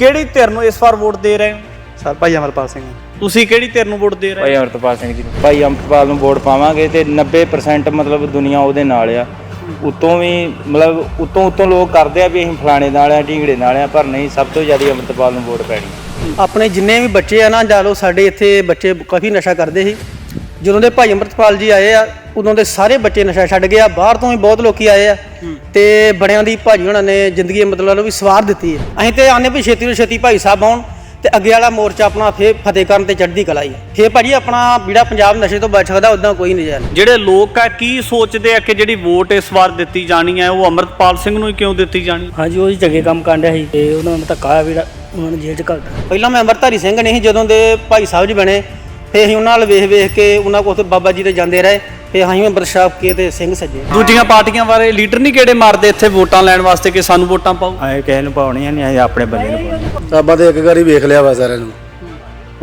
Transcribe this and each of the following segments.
ਕਿਹੜੀ ਧਿਰ ਨੂੰ ਇਸ ਵਾਰ ਵੋਟ ਦੇ ਰਹੇ ਹੋ? ਸਰ ਭਾਈ ਅਮਰਪਾਲ ਸਿੰਘ ਤੁਸੀਂ ਕਿਹੜੀ ਧਿਰ ਨੂੰ ਵੋਟ ਦੇ ਰਹੇ ਭਾਈ ਅਮਰਤਪਾਲ ਸਿੰਘ ਜੀ ਨੂੰ। ਭਾਈ ਅਮਰਤਪਾਲ ਨੂੰ ਵੋਟ ਪਾਵਾਂਗੇ ਤੇ 90% ਮਤਲਬ ਦੁਨੀਆ ਉਹਦੇ ਨਾਲ ਆ। ਉਤੋਂ ਵੀ ਮਤਲਬ ਉਤੋਂ ਉਤੋਂ ਲੋਕ ਕਰਦੇ ਆ ਵੀ ਅਸੀਂ ਫਲਾਣੇ ਨਾਲ ਆ ਢੀਂਗੜੇ ਨਾਲ ਆ ਪਰ ਨਹੀਂ ਸਭ ਤੋਂ ਜ਼ਿਆਦਾ ਅਮਰਤਪਾਲ ਨੂੰ ਵੋਟ ਪੈਣੀ। ਆਪਣੇ ਜਿੰਨੇ ਵੀ ਬੱਚੇ ਆ ਨਾ ਜਾ ਲਓ ਸਾਡੇ ਇੱਥੇ ਬੱਚੇ ਕਾਫੀ ਨਸ਼ਾ ਕਰਦੇ ਸੀ। ਜਦੋਂ ਦੇ ਭਾਈ ਅੰਮ੍ਰਿਤਪਾਲ ਜੀ ਆਏ ਆ ਉਦੋਂ ਦੇ ਸਾਰੇ ਬੱਚੇ ਨਸ਼ਾ ਛੱਡ ਗਏ ਆ ਬਾਹਰ ਤੋਂ ਵੀ ਬਹੁਤ ਲੋਕੀ ਆਏ ਆ ਤੇ ਬੜਿਆਂ ਦੀ ਭਾਜੀ ਉਹਨਾਂ ਨੇ ਜ਼ਿੰਦਗੀ ਮਤਲਬ ਵੀ ਸਵਾਰ ਦਿੱਤੀ ਹੈ। ਅਸੀਂ ਤੇ ਆਨੇ ਵੀ ਛੇਤੀ ਤੋਂ ਛੇਤੀ ਭਾਈ ਸਾਹਿਬ ਆਉਣ ਤੇ ਅੱਗੇ ਵਾਲਾ ਮੋਰਚਾ ਆਪਣਾ ਫੇਰ ਫਤਿਹ ਕਰਨ ਤੇ ਚੜ੍ਹਦੀ ਕਲਾ ਹੀ ਫੇਰ ਭਾਜੀ ਆਪਣਾ ਜਿਹੜਾ ਪੰਜਾਬ ਨਸ਼ੇ ਤੋਂ ਬਚ ਸਕਦਾ ਉਦਾਂ ਕੋਈ ਨਹੀਂ ਜਾਣ ਜਿਹੜੇ ਲੋਕ ਆ ਕੀ ਸੋਚਦੇ ਆ ਕਿ ਜਿਹੜੀ ਵੋਟ ਇਸ ਵਾਰ ਦਿੱਤੀ ਜਾਣੀ ਹੈ ਉਹ ਅਮਰਤਪਾਲ ਸਿੰਘ ਨੂੰ ਹੀ ਕਿਉਂ ਦਿੱਤੀ ਜਾਣੀ? ਹਾਂਜੀ ਉਹ ਜੀ ਚੰਗੇ ਕੰਮ ਕਾਂਡਿਆ ਸੀ ਤੇ ਉਹਨਾਂ ਨੂੰ ਧੱਕਾ ਵੀ ਜਿਹੜਾ ਉਹਨਾਂ ਨੂੰ ਜੇਲ੍ਹ ਚ ਘੱਲਤਾ। ਪਹਿਲਾਂ ਮੈਂ ਅੰਮ੍ਰਿਤਧਾਰੀ ਸਿੰਘ ਨਹੀਂ ਸੀ ਜਦੋਂ ਦੇ ਭਾਈ ਸਾਹਿਬ ਜੀ ਬਣੇ ਫੇ ਅਸੀਂ ਉਹਨਾਂ ਨਾਲ ਵੇਖ ਵੇਖ ਕੇ ਉਹਨਾਂ ਕੋਲ ਬਾਬਾ ਜੀ ਦੇ ਜਾਂਦੇ ਰਹੇ ਫੇ ਅਸੀਂ ਅੰਮ੍ਰਿਤ ਛਾਪ ਕੇ ਤੇ ਸਿੰਘ ਸੱਜੇ। ਦੂਜੀਆਂ ਪਾਰਟੀਆਂ ਬਾਰੇ ਲੀਡਰ ਨਹੀਂ ਕਿਹੜੇ ਮਾਰਦੇ ਇੱਥੇ ਵੋਟਾਂ ਲੈਣ ਵਾਸਤੇ ਕਿ ਸਾਨੂੰ ਵੋਟਾਂ ਪਾਓ? ਅਸੀਂ ਕਿਸੇ ਨੂੰ ਪਾਉਣੀਆਂ ਨਹੀਂ ਅਸੀਂ ਆਪਣੇ ਬੰਦੇ ਨੂੰ ਸਾਬਾ ਤੇ ਇੱਕ ਵਾਰੀ ਵੇਖ ਲਿਆ ਵਾ ਸਾਰਿਆਂ ਨੂੰ।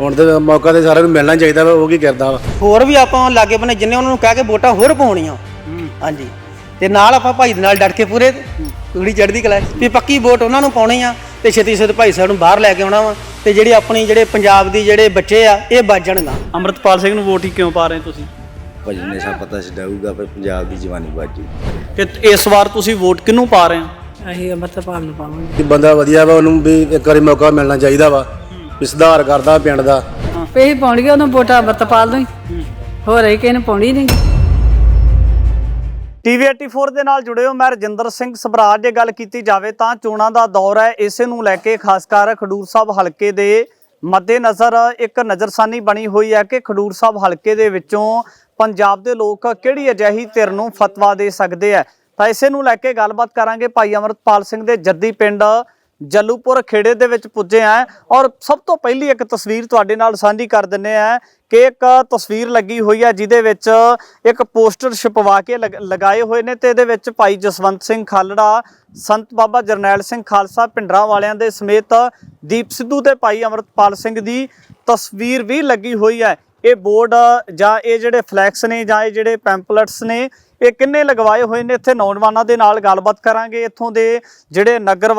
ਹੁਣ ਤੇ ਮੌਕਾ ਤੇ ਸਾਰਿਆਂ ਨੂੰ ਮਿਲਣਾ ਚਾਹੀਦਾ ਵਾ ਉਹ ਕੀ ਕਰਦਾ ਵਾ। ਹੋਰ ਵੀ ਆਪਾਂ ਲਾਗੇ ਬਨੇ ਜਿੰਨੇ ਉਹਨਾਂ ਨੂੰ ਕਹਿ ਕੇ ਵੋਟਾਂ ਹੋਰ ਪਾਉਣੀਆਂ। ਹਾਂਜੀ। ਤੇ ਨਾਲ ਆਪਾਂ ਭਾਈ ਦੇ ਨਾਲ ਡਟ ਕੇ ਪੂਰੇ ਕੁੜੀ ਚੜ੍ਹਦੀ ਕਲਾ ਵੀ ਪੱਕੀ ਵੋਟ ਉਹਨਾਂ ਨੂੰ ਪਾਉਣੀ ਆ ਤੇ ਛੇਤੀ ਛੇਤੀ ਭਾਈ ਸਾਹਿਬ ਨੂੰ ਬਾਹਰ ਲੈ ਕੇ ਆਉਣਾ ਵਾ। ਤੇ ਜਿਹੜੀ ਆਪਣੀ ਜਿਹੜੇ ਪੰਜਾਬ ਦੀ ਜਿਹੜੇ ਬੱਚੇ ਆ ਇਹ ਬਚ ਜਾਣਗਾ। ਅਮਰਤਪਾਲ ਸਿੰਘ ਨੂੰ ਵੋਟ ਹੀ ਕਿਉਂ ਪਾ ਰਹੇ ਤੁਸੀਂ? ਭਾਜੀ ਨਸ਼ਾ ਪਤਾ ਛਡਾਊਗਾ ਫਿਰ ਪੰਜਾਬ ਦੀ ਜਵਾਨੀ ਬਾਜੀ ਕਿ ਇਸ ਵਾਰ ਤੁਸੀਂ ਵੋਟ ਕਿਹਨੂੰ ਪਾ ਰਹੇ ਹੋ? ਅਸੀਂ ਅੰਮ੍ਰਿਤਪਾਲ ਨੂੰ ਪਾਵਾਂਗੇ। ਕਿ ਬੰਦਾ ਵਧੀਆ ਵਾ ਉਹਨੂੰ ਵੀ ਇੱਕ ਵਾਰੀ ਮੌਕਾ ਮਿਲਣਾ ਚਾਹੀਦਾ ਵਾ ਵੀ ਸੁਧਾਰ ਕਰਦਾ ਪਿੰਡ ਦਾ। ਪੇ ਪਾਉਣਗੇ ਉਹਨੂੰ ਵੋਟਾਂ ਵਰਤਪਾਲ ਨੂੰ ਹੀ। ਹੋਰ ਇਹ ਕਿਸੇ ਨੂੰ ਪਾਉਣੀ ਨਹੀਂ। ਟੀਵੀ 84 ਦੇ ਨਾਲ ਜੁੜੇ ਹੋ ਮੈਂ ਰਜਿੰਦਰ ਸਿੰਘ ਸਬਰਾਜ ਜੇ ਗੱਲ ਕੀਤੀ ਜਾਵੇ ਤਾਂ ਚੋਣਾਂ ਦਾ ਦੌਰ ਹੈ, ਇਸੇ ਨੂੰ ਲੈ ਕੇ ਖਾਸ ਕਰ ਖਡੂਰ ਸਾਹਿਬ ਹਲਕੇ ਦੇ ਮੱਦੇਨਜ਼ਰ ਇੱਕ ਨਜ਼ਰਸਾਨੀ ਬਣੀ ਹੋਈ ਹੈ ਕਿ ਖਡੂਰ ਸਾਹਿਬ ਹਲਕੇ ਦੇ ਵਿੱਚੋਂ ਪੰਜਾਬ ਦੇ ਲੋਕ ਕਿਹੜੀ ਅਜਿਹੀ ਧਿਰ ਨੂੰ ਫਤਵਾ ਦੇ ਸਕਦੇ ਆ ਤਾਂ ਇਸੇ ਨੂੰ ਲੈ ਕੇ ਗੱਲਬਾਤ ਕਰਾਂਗੇ ਭਾਈ ਅਮਰਤਪਾਲ ਸਿੰਘ ਦੇ ਜੱਦੀ ਪਿੰਡ ਜੱਲੂਪੁਰ ਖੇੜੇ ਦੇ ਵਿੱਚ ਪੁੱਜੇ ਆ ਔਰ ਸਭ ਤੋਂ ਪਹਿਲੀ ਇੱਕ ਤਸਵੀਰ ਤੁਹਾਡੇ ਨਾਲ ਸਾਂਝੀ ਕਰ ਦਿੰਨੇ ਆ ਕਿ ਇੱਕ ਤਸਵੀਰ ਲੱਗੀ ਹੋਈ ਹੈ ਜਿਹਦੇ ਵਿੱਚ ਇੱਕ ਪੋਸਟਰ ਛਪਵਾ ਕੇ ਲਗ- ਲਗਾਏ ਹੋਏ ਨੇ ਤੇ ਇਹਦੇ ਵਿੱਚ ਭਾਈ ਜਸਵੰਤ ਸਿੰਘ ਖਾਲੜਾ, ਸੰਤ ਬਾਬਾ ਜਰਨੈਲ ਸਿੰਘ ਖਾਲਸਾ ਪਿੰਡਰਾਂ ਵਾਲਿਆਂ ਦੇ ਸਮੇਤ ਦੀਪ ਸਿੱਧੂ ਤੇ ਭਾਈ ਅਮਰਤਪਾਲ ਸਿੰਘ ਦੀ ਤਸਵੀਰ ਵੀ ਲੱਗੀ ਹੋਈ ਹੈ ਇਹ ਬੋਰਡ ਜਾਂ ਇਹ ਜਿਹੜੇ ਫਲੈਕਸ ਨੇ ਜਾਂ ਇਹ ਜਿਹੜੇ ਪੈਂਪਲੇਟਸ ਨੇ ਇਹ ਕਿੰਨੇ ਲਗਵਾਏ ਹੋਏ ਨੇ? ਇੱਥੇ ਨੌਜਵਾਨਾਂ ਦੇ ਨਾਲ ਗੱਲਬਾਤ ਕਰਾਂਗੇ। ਇੱਥੋਂ ਦੇ ਜਿਹੜੇ ਨਗਰ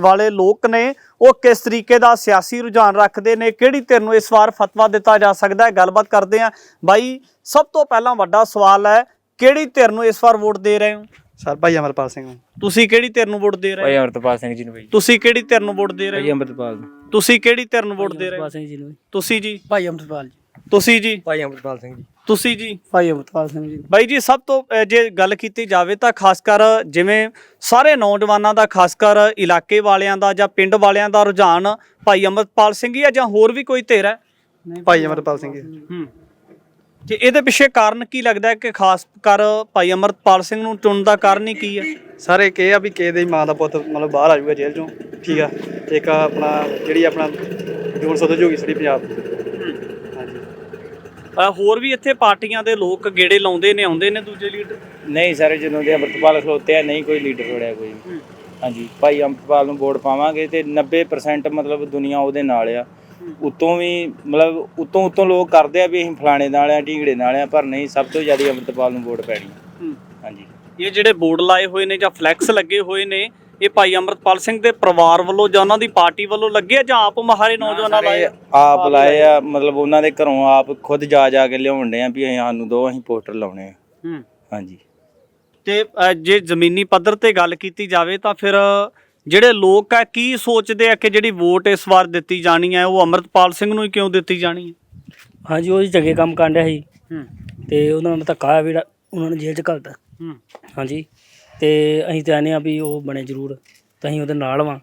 ਵਾਲੇ ਲੋਕ ਨੇ ਉਹ ਕਿਸ ਤਰੀਕੇ ਦਾ ਸਿਆਸੀ ਰੁਝਾਨ ਰੱਖਦੇ ਨੇ? ਕਿਹੜੀ ਧਿਰ ਨੂੰ ਇਸ ਵਾਰ ਫਤਵਾ ਦਿੱਤਾ ਜਾ ਸਕਦਾ ਹੈ? ਗੱਲਬਾਤ ਕਰਦੇ ਹਾਂ। ਬਾਈ ਸਭ ਤੋਂ ਪਹਿਲਾਂ ਵੱਡਾ ਸਵਾਲ ਹੈ ਕਿਹੜੀ ਧਿਰ ਨੂੰ ਇਸ ਵਾਰ ਵੋਟ ਦੇ ਰਹੇ ਹੋ? ਸਰ ਭਾਈ ਅਮਰਪਾਲ ਸਿੰਘ ਤੁਸੀਂ ਕਿਹੜੀ ਧਿਰ ਨੂੰ ਵੋਟ ਦੇ ਰਹੇ ਭਾਈ ਹੋ ਅਮਰਤਪਾਲ ਸਿੰਘ ਜੀ ਨੂੰ ਭਾਈ ਤੁਸੀਂ ਕਿਹੜੀ ਧਿਰ ਨੂੰ ਵੋਟ ਦੇ ਰਹੇ ਭਾਈ ਹੋ? ਅਮਰਤਪਾਲ ਨੂੰ ਤੁਸੀਂ ਕਿਹੜੀ ਧਿਰ ਨੂੰ ਵੋਟ ਦੇ ਰਹੇ ਹੋ? ਅੰਮ੍ਰਿਤਪਾਲ ਸਿੰਘ ਜੀ ਨੂੰ। ਤੁਸੀਂ ਜੀ। ਭਾਈ ਅੰਮ੍ਰਿਤਪਾਲ ਜੀ। ਤੁਸੀਂ ਜੀ। ਭਾਈ ਅਮਰਤਪਾਲ ਸਿੰਘ ਜੀ। ਤੁਸੀਂ ਜੀ? ਭਾਈ ਅੰਮ੍ਰਿਤਪਾਲ ਸਿੰਘ ਜੀ। ਬਾਈ ਜੀ ਸਭ ਤੋਂ ਜੇ ਗੱਲ ਕੀਤੀ ਜਾਵੇ ਤਾਂ ਖਾਸ ਕਰ ਜਿਵੇਂ ਸਾਰੇ ਨੌਜਵਾਨਾਂ ਦਾ ਖਾਸ ਕਰ ਇਲਾਕੇ ਵਾਲਿਆਂ ਦਾ ਜਾਂ ਪਿੰਡ ਵਾਲਿਆਂ ਦਾ ਰੁਝਾਨ ਭਾਈ ਅਮਰਪਾਲ ਸਿੰਘ ਹੀ ਜਾਂ ਹੋਰ ਵੀ ਕੋਈ ਧਿਰ ਹੈ? ਭਾਈ ਅਮਰਪਾਲ ਸਿੰਘ ਜੀ। ਹੂੰ। ਤੇ ਇਹਦੇ ਪਿੱਛੇ ਕਾਰਨ ਕੀ ਲੱਗਦਾ ਹੈ ਕਿ ਖਾਸ ਕਰ ਭਾਈ ਅਮਰਪਾਲ ਸਿੰਘ ਨੂੰ ਚੁਣਨ ਦਾ ਕਾਰਨ ਹੀ ਕੀ ਹੈ? ਸਾਰੇ ਇਹ ਆ ਵੀ ਕਿਸੇ ਦੀ ਮਾਂ ਦਾ ਪੁੱਤ ਮਤਲਬ ਬਾਹਰ ਆ ਜਾਊਗਾ ਜੇਲ੍ਹ ਚੋਂ। ਠੀਕ ਆ। ਤੇ ਇੱਕ ਆਪਣਾ ਜਿਹੜੀ ਆਪਣਾ ਜੋਰ ਸੋਧ ਹੋਗੀ ਸਾਡੀ ਪੰਜਾਬ ਅ, ਹੋਰ ਵੀ ਇੱਥੇ ਪਾਰਟੀਆਂ ਦੇ ਲੋਕ ਗੇੜੇ ਲਾਉਂਦੇ ਨੇ ਆਉਂਦੇ ਨੇ ਦੂਜੇ ਲੀਡਰ? ਨਹੀਂ ਸਰ ਜਦੋਂ ਦੇ ਅਮਰਤਪਾਲ ਖਲੋਤੇ ਆ ਨਹੀਂ ਕੋਈ ਲੀਡਰ ਰੋੜਿਆ ਕੋਈ। ਹਾਂਜੀ ਭਾਈ ਅਮਰਤਪਾਲ ਨੂੰ ਵੋਟ ਪਾਵਾਂਗੇ ਤੇ 90% ਮਤਲਬ ਦੁਨੀਆ ਉਹਦੇ ਨਾਲ ਆ। ਉਤੋਂ ਵੀ ਮਤਲਬ ਉਤੋਂ ਉਤੋਂ ਲੋਕ ਕਰਦੇ ਆ ਵੀ ਅਸੀਂ ਫਲਾਣੇ ਨਾਲ ਆ ਢੀਂਗੜੇ ਨਾਲ ਆ ਪਰ ਨਹੀਂ ਸਭ ਤੋਂ ਜ਼ਿਆਦਾ ਅਮਰਤਪਾਲ ਨੂੰ ਵੋਟ ਪੈਣੀ ਹਾਂਜੀ। ਇਹ ਜਿਹੜੇ ਬੋਰਡ ਲਾਏ ਹੋਏ ਨੇ ਜਾਂ ਫਲੈਕਸ ਲੱਗੇ ਹੋਏ ਨੇ ਇਹ ਭਾਈ ਅਮਰਪਾਲ ਸਿੰਘ ਦੇ ਪਰਿਵਾਰ ਵੱਲੋਂ ਜਾਂ ਉਹਨਾਂ ਦੀ ਪਾਰਟੀ ਵੱਲੋਂ ਲੱਗੇ ਆ ਜਾਂ ਆਪ ਮਹਾਰੇ ਨੌਜਵਾਨਾਂ ਲਾਏ ਆ? ਆਪ ਲਾਏ ਆ। ਮਤਲਬ ਉਹਨਾਂ ਦੇ ਘਰੋਂ ਆਪ ਖੁਦ ਜਾ ਜਾ ਕੇ ਲਿਆਉਣ ਦੇ ਆ ਵੀ ਅਸੀਂ ਸਾਨੂੰ ਦੋ ਅਸੀਂ ਪੋਸਟਰ ਲਾਉਣੇ ਆ। ਹੂੰ। ਹਾਂਜੀ। ਤੇ ਅ, ਜੇ ਜ਼ਮੀਨੀ ਪੱਧਰ ਤੇ ਗੱਲ ਕੀਤੀ ਜਾਵੇ ਤਾਂ ਫਿਰ ਜਿਹੜੇ ਲੋਕ ਆ ਕੀ ਸੋਚਦੇ ਆ ਕਿ ਜਿਹੜੀ ਵੋਟ ਇਸ ਵਾਰ ਦਿੱਤੀ ਜਾਣੀ ਹੈ ਉਹ ਅਮਰਤਪਾਲ ਸਿੰਘ ਨੂੰ ਹੀ ਕਿਉਂ ਦਿੱਤੀ ਜਾਣੀ ਹੈ ਹਾਂਜੀ ਉਹ ਜੀ ਚੰਗੇ ਕੰਮ ਕਾਂਡਿਆ ਸੀ। ਹੂੰ। ਤੇ ਉਹਨਾਂ ਨੂੰ ਧੱਕਾ ਹੋਇਆ ਵੀ ਜਿਹੜਾ ਉਹਨਾਂ ਨੂੰ ਜੇਲ੍ਹ ਚ ਘੱਲਤਾ। ਹੂੰ। ਹਾਂਜੀ। ਤੇ ਅਸੀਂ ਤੇ ਆਨੇ ਆ ਵੀ ਉਹ ਬਣੇ ਜ਼ਰੂਰ ਤਾਂ ਅਸੀਂ ਉਹਦੇ ਨਾਲ ਵਾਂ।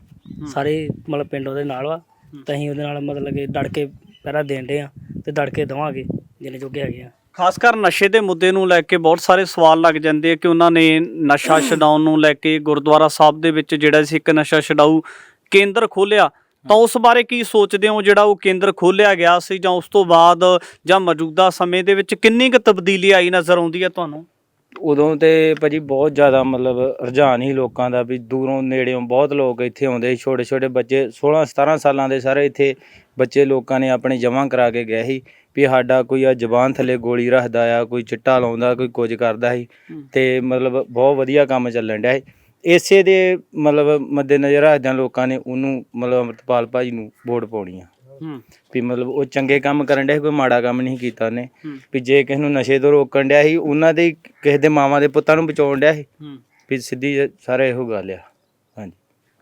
ਸਾਰੇ ਮਤਲਬ ਪਿੰਡ ਉਹਦੇ ਨਾਲ ਵਾ। ਤਾਂ ਅਸੀਂ ਉਹਦੇ ਨਾਲ ਮਤਲਬ ਕਿ ਡਟ ਕੇ ਪਹਿਰਾ ਦੇਣ ਦੇ ਆ ਤੇ ਡਟ ਕੇ ਦਵਾਂਗੇ ਜਿੰਨੇ ਜੋਗੇ ਹੈਗੇ ਆ। ਖਾਸ ਕਰ ਨਸ਼ੇ ਦੇ ਮੁੱਦੇ ਨੂੰ ਲੈ ਕੇ ਬਹੁਤ ਸਾਰੇ ਸਵਾਲ ਲੱਗ ਜਾਂਦੇ ਆ ਕਿ ਉਹਨਾਂ ਨੇ ਨਸ਼ਾ ਛਡਾਉਣ ਨੂੰ ਲੈ ਕੇ ਗੁਰਦੁਆਰਾ ਸਾਹਿਬ ਦੇ ਵਿੱਚ ਜਿਹੜਾ ਸੀ ਇੱਕ ਨਸ਼ਾ ਛਡਾਊ ਕੇਂਦਰ ਖੋਲਿਆ ਤਾਂ ਉਸ ਬਾਰੇ ਕੀ ਸੋਚਦੇ ਹੋ ਜਿਹੜਾ ਉਹ ਕੇਂਦਰ ਖੋਲਿਆ ਗਿਆ ਸੀ ਜਾਂ ਉਸ ਤੋਂ ਬਾਅਦ ਜਾਂ ਮੌਜੂਦਾ ਸਮੇਂ ਦੇ ਵਿੱਚ ਕਿੰਨੀ ਕੁ ਤਬਦੀਲੀ ਆਈ ਨਜ਼ਰ ਆਉਂਦੀ ਹੈ ਤੁਹਾਨੂੰ? ਉਦੋਂ ਤੇ ਭਾਜੀ ਬਹੁਤ ਜ਼ਿਆਦਾ ਮਤਲਬ ਰੁਝਾਨ ਹੀ ਲੋਕਾਂ ਦਾ ਵੀ ਦੂਰੋਂ ਨੇੜਿਓਂ ਬਹੁਤ ਲੋਕ ਇੱਥੇ ਆਉਂਦੇ ਛੋਟੇ ਛੋਟੇ ਬੱਚੇ 16 17 ਸਾਲਾਂ ਦੇ ਸਾਰੇ ਇੱਥੇ ਬੱਚੇ ਲੋਕਾਂ ਨੇ ਆਪਣੇ ਜਮ੍ਹਾਂ ਕਰਾ ਕੇ ਗਏ ਸੀ ਵੀ ਸਾਡਾ ਕੋਈ ਆ ਜ਼ਬਾਨ ਥੱਲੇ ਗੋਲੀ ਰੱਖਦਾ ਆ ਕੋਈ ਚਿੱਟਾ ਲਾਉਂਦਾ ਕੋਈ ਕੁਝ ਕਰਦਾ ਸੀ ਤੇ ਮਤਲਬ ਬਹੁਤ ਵਧੀਆ ਕੰਮ ਚੱਲਣ ਡਿਆ ਸੀ। ਇਸੇ ਦੇ ਮਤਲਬ ਮੱਦੇ ਨਜ਼ਰ ਰੱਖਦਿਆਂ ਲੋਕਾਂ ਨੇ ਉਹਨੂੰ ਮਤਲਬ ਅਮਰਤਪਾਲ ਭਾਜੀ ਨੂੰ ਵੋਟ ਪਾਉਣੀ ਆ। ਵੀ ਮਤਲਬ ਉਹ ਚੰਗੇ ਕੰਮ ਕਰਨ ਡਿਆ ਸੀ, ਕੋਈ ਮਾੜਾ ਕੰਮ ਨਹੀਂ ਕੀਤਾ ਉਹਨੇ। ਵੀ ਜੇ ਕਿਸੇ ਨੂੰ ਨਸ਼ੇ ਤੋਂ ਰੋਕਣ ਡਿਆ ਸੀ ਉਹਨਾਂ ਦੇ ਹੀ ਕਿਸੇ ਦੇ ਮਾਵਾਂ ਦੇ ਪੁੱਤਾਂ ਨੂੰ ਬਚਾਉਣ ਡਿਆ ਸੀ। ਵੀ ਸਿੱਧੀ ਜ- ਸਾਰੇ ਇਹੋ ਗੱਲ ਆ। ਹਾਂਜੀ।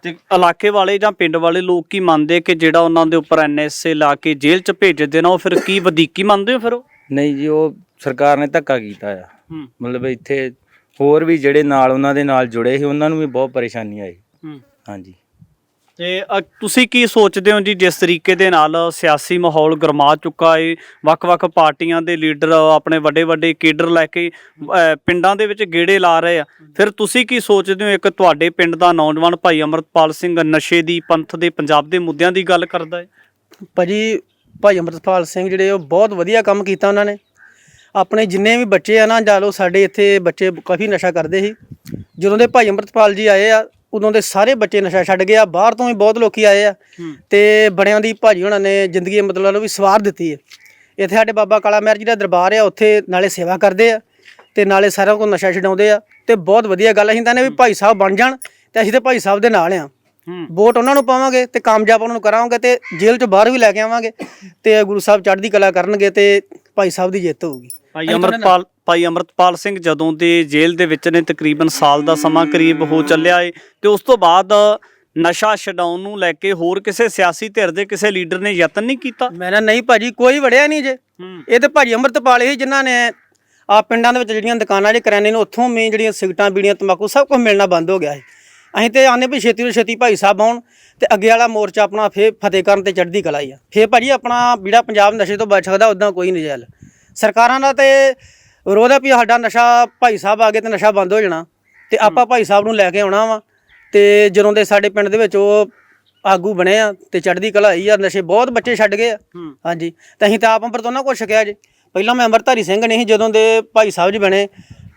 ਤੇ ਇਲਾਕੇ ਵਾਲੇ ਜਾਂ ਪਿੰਡ ਵਾਲੇ ਲੋਕ ਕੀ ਮੰਨਦੇ ਕਿ ਜਿਹੜਾ ਉਹਨਾਂ ਦੇ ਉੱਪਰ ਐਨਐਸਏ ਲਾ ਕੇ ਜੇਲ੍ਹ 'ਚ ਭੇਜਦੇ ਨਾ ਉਹ ਫਿਰ ਕੀ ਵਧੀਕੀ ਮੰਨਦੇ ਹੋ ਫਿਰ ਉਹ? ਨਹੀਂ ਜੀ ਉਹ ਸਰਕਾਰ ਨੇ ਧੱਕਾ ਕੀਤਾ ਆ। ਹੂੰ। ਮਤਲਬ ਇੱਥੇ ਹੋਰ ਵੀ ਜਿਹੜੇ ਨਾਲ ਉਹਨਾਂ ਦੇ ਨਾਲ ਜੁੜੇ ਸੀ ਉਹਨਾਂ ਨੂੰ ਵੀ ਬਹੁਤ ਪਰੇਸ਼ਾਨੀ ਆਈ। ਹੂੰ। ਹਾਂਜੀ। ਤੇ ਅ, ਤੁਸੀਂ ਕੀ ਸੋਚਦੇ ਹੋ ਜੀ ਜਿਸ ਤਰੀਕੇ ਦੇ ਨਾਲ ਸਿਆਸੀ ਮਾਹੌਲ ਗਰਮਾ ਚੁੱਕਾ ਏ? ਵੱਖ-ਵੱਖ ਪਾਰਟੀਆਂ ਦੇ ਲੀਡਰ ਆਪਣੇ ਵੱਡੇ-ਵੱਡੇ ਕੇਡਰ ਲੈ ਕੇ ਅ, ਪਿੰਡਾਂ ਦੇ ਵਿੱਚ ਗੇੜੇ ਲਾ ਰਹੇ ਆ। ਫਿਰ ਤੁਸੀਂ ਕੀ ਸੋਚਦੇ ਹੋ? ਇੱਕ ਤੁਹਾਡੇ ਪਿੰਡ ਦਾ ਨੌਜਵਾਨ ਭਾਈ ਅਮਰਤਪਾਲ ਸਿੰਘ ਨਸ਼ੇ ਦੀ ਪੰਥ ਦੇ ਪੰਜਾਬ ਦੇ ਮੁੱਦਿਆਂ ਦੀ ਗੱਲ ਕਰਦਾ ਹੈ ਭਾਜੀ ਭਾਈ ਅੰਮ੍ਰਿਤਪਾਲ ਸਿੰਘ ਜਿਹੜੇ ਉਹ ਬਹੁਤ ਵਧੀਆ ਕੰਮ ਕੀਤਾ ਉਹਨਾਂ ਨੇ। ਆਪਣੇ ਜਿੰਨੇ ਵੀ ਬੱਚੇ ਆ ਨਾ ਜਾ ਲਓ ਸਾਡੇ ਇੱਥੇ ਬੱਚੇ ਕਾਫੀ ਨਸ਼ਾ ਕਰਦੇ ਸੀ। ਜਦੋਂ ਦੇ ਭਾਈ ਅੰਮ੍ਰਿਤਪਾਲ ਜੀ ਆਏ ਆ ਉਦੋਂ ਦੇ ਸਾਰੇ ਬੱਚੇ ਨਸ਼ਾ ਛੱਡ ਗਏ ਆ ਬਾਹਰ ਤੋਂ ਵੀ ਬਹੁਤ ਲੋਕੀ ਆਏ ਆ ਤੇ ਬੜਿਆਂ ਦੀ ਭਾਜੀ ਉਹਨਾਂ ਨੇ ਜ਼ਿੰਦਗੀ ਮਤਲਬ ਲਓ ਵੀ ਸਵਾਰ ਦਿੱਤੀ ਹੈ ਇੱਥੇ ਸਾਡੇ ਬਾਬਾ ਕਾਲਾ ਮਹਿਰ ਜੀ ਦਾ ਦਰਬਾਰ ਆ ਉੱਥੇ ਨਾਲੇ ਸੇਵਾ ਕਰਦੇ ਆ ਤੇ ਨਾਲੇ ਸਾਰਿਆਂ ਕੋਲ ਨਸ਼ਾ ਛਡਾਉਂਦੇ ਆ ਤੇ ਬਹੁਤ ਵਧੀਆ ਗੱਲ ਅਸੀਂ ਤਾਂ ਨੇ ਵੀ ਭਾਈ ਸਾਹਿਬ ਬਣ ਜਾਣ ਤੇ ਅਸੀਂ ਤੇ ਭਾਈ ਸਾਹਿਬ ਦੇ ਨਾਲ ਆ। ਵੋਟ ਉਹਨਾਂ ਨੂੰ ਪਾਵਾਂਗੇ ਤੇ ਕਾਮਯਾਬ ਉਹਨਾਂ ਨੂੰ ਕਰਾਵਾਂਗੇ ਤੇ ਜੇਲ੍ਹ ਚੋਂ ਬਾਹਰ ਵੀ ਲੈ ਕੇ ਆਵਾਂਗੇ ਤੇ ਗੁਰੂ ਸਾਹਿਬ ਚੜ੍ਹਦੀ ਕਲਾ ਕਰਨਗੇ ਤੇ ਭਾਈ ਸਾਹਿਬ ਦੀ ਜਿੱਤ ਹੋਊਗੀ। ਭਾਈ ਅਮਰਤਪਾਲ ਭਾਈ ਅਮਰਤਪਾਲ ਸਿੰਘ ਜਦੋਂ ਦੇ ਜੇਲ੍ਹ ਦੇ ਵਿੱਚ ਨੇ ਤਕਰੀਬਨ ਸਾਲ ਦਾ ਸਮਾਂ ਕਰੀਬ ਹੋ ਚੱਲਿਆ ਏ ਤੇ ਉਸ ਤੋਂ ਬਾਅਦ ਨਸ਼ਾ ਛਡਾਉਣ ਨੂੰ ਲੈ ਕੇ ਹੋਰ ਕਿਸੇ ਸਿਆਸੀ ਧਿਰ ਦੇ ਕਿਸੇ ਲੀਡਰ ਨੇ ਯਤਨ ਨਹੀਂ ਕੀਤਾ? ਮੈਂ ਨਾ ਨਹੀਂ ਭਾਜੀ ਕੋਈ ਵੜਿਆ ਨਹੀਂ ਜੇ। ਇਹ ਤੇ ਭਾਜੀ ਅੰਮ੍ਰਿਤਪਾਲ ਹੀ ਜਿਨ੍ਹਾਂ ਨੇ ਆ ਪਿੰਡਾਂ ਦੇ ਵਿੱਚ ਜਿਹੜੀਆਂ ਦੁਕਾਨਾਂ ਜਿਹੜੇ ਕਰਿਆਨੇ ਨੇ ਉੱਥੋਂ ਵੀ ਜਿਹੜੀਆਂ ਸਿਗਟਾਂ ਬੀੜੀਆਂ ਤੰਬਾਕੂ ਸਭ ਕੁਝ ਮਿਲਣਾ ਬੰਦ ਹੋ ਗਿਆ ਹੈ ਅਸੀਂ ਤੇ ਆਨੇ ਵੀ ਛੇਤੀ ਤੋਂ ਛੇਤੀ ਭਾਈ ਸਾਹਿਬ ਆਉਣ ਤੇ ਅੱਗੇ ਵਾਲਾ ਮੋਰਚਾ ਆਪਣਾ ਫੇਰ ਫਤਿਹ ਕਰਨ ਤੇ ਚੜ੍ਹਦੀ ਕਲਾ ਹੀ ਆ। ਫੇਰ ਭਾਜੀ ਆਪਣਾ ਜਿਹੜਾ ਪੰਜਾਬ ਨਸ਼ੇ ਤੋਂ ਬਚ ਸਕਦਾ ਉਦਾਂ ਕੋਈ ਨਹੀਂ ਜੈਲ ਸਰਕਾਰਾਂ ਦਾ ਤੇ ਵਿਰੋਧ ਆ ਵੀ ਸਾਡਾ ਨਸ਼ਾ ਭਾਈ ਸਾਹਿਬ ਆ ਗਏ ਤੇ ਨਸ਼ਾ ਬੰਦ ਹੋ ਜਾਣਾ। ਤੇ ਆਪਾਂ ਭਾਈ ਸਾਹਿਬ ਨੂੰ ਲੈ ਕੇ ਆਉਣਾ ਵਾ। ਤੇ ਜਦੋਂ ਦੇ ਸਾਡੇ ਪਿੰਡ ਦੇ ਵਿੱਚ ਉਹ ਆਗੂ ਬਣੇ ਆ ਤੇ ਚੜ੍ਹਦੀ ਕਲਾ ਆਈ ਆ ਨਸ਼ੇ ਬਹੁਤ ਬੱਚੇ ਛੱਡ ਗਏ ਆ। ਹੂੰ। ਹਾਂਜੀ। ਤੇ ਅਸੀਂ ਤਾਂ ਆਪ ਅੰਮ੍ਰਿਤ ਉਹਨਾਂ ਕੋਲ ਛਕਿਆ ਜੇ। ਪਹਿਲਾਂ ਮੈਂ ਅੰਮ੍ਰਿਤਧਾਰੀ ਸਿੰਘ ਨਹੀਂ ਜਦੋਂ ਦੇ ਭਾਈ ਸਾਹਿਬ ਜੀ ਬਣੇ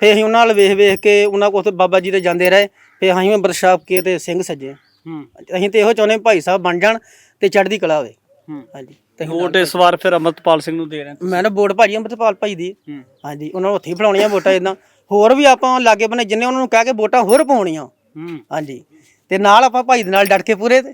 ਫੇ ਅਸੀਂ ਉਹਨਾਂ ਨਾਲ ਵੇਖ ਵੇਖ ਕੇ ਉਹਨਾਂ ਕੋਲ ਤੇ ਬਾਬਾ ਜੀ ਦੇ ਜਾਂਦੇ ਰਹੇ ਫੇ ਅਸੀਂ ਅੰਮ੍ਰਿਤ ਛਾਪ ਕੇ ਤੇ ਸਿੰਘ ਸੱਜੇ। ਹੂੰ। ਅਸੀਂ ਤੇ ਇਹੋ ਚਾਹੁੰਦੇ ਭਾਈ ਸਾਹਿਬ ਬਣ ਜਾਣ ਤੇ ਚੜ੍ਹਦੀ ਕਲਾ ਹੋਵੇ। ਹੂੰ। ਹਾਂਜੀ। ਤੇ ਅਸੀਂ ਵੋਟ ਇਸ ਵਾਰ ਫਿਰ ਅਮਰਤਪਾਲ ਸਿੰਘ ਨੂੰ ਦੇ ਰਹੇ ਮੈਂ ਨਾ ਵੋਟ ਭਾਜੀ ਅੰਮ੍ਰਿਤਪਾਲ ਭਾਈ ਦੀ। ਹੂੰ। ਹਾਂਜੀ ਉਹਨਾਂ ਨੂੰ ਉੱਥੇ ਹੀ ਵੋਟਾਂ ਇਦਾਂ ਹੋਰ ਵੀ ਆਪਾਂ ਲਾਗੇ ਬਨੇ ਜਿੰਨੇ ਉਹਨਾਂ ਨੂੰ ਕਹਿ ਕੇ ਵੋਟਾਂ ਹੋਰ ਪਾਉਣੀਆਂ। ਹੂੰ। ਹਾਂਜੀ ਤੇ ਨਾਲ ਆਪਾਂ ਭਾਈ ਦੇ ਨਾਲ ਡਟ ਕੇ ਪੂਰੇ ਤੇ।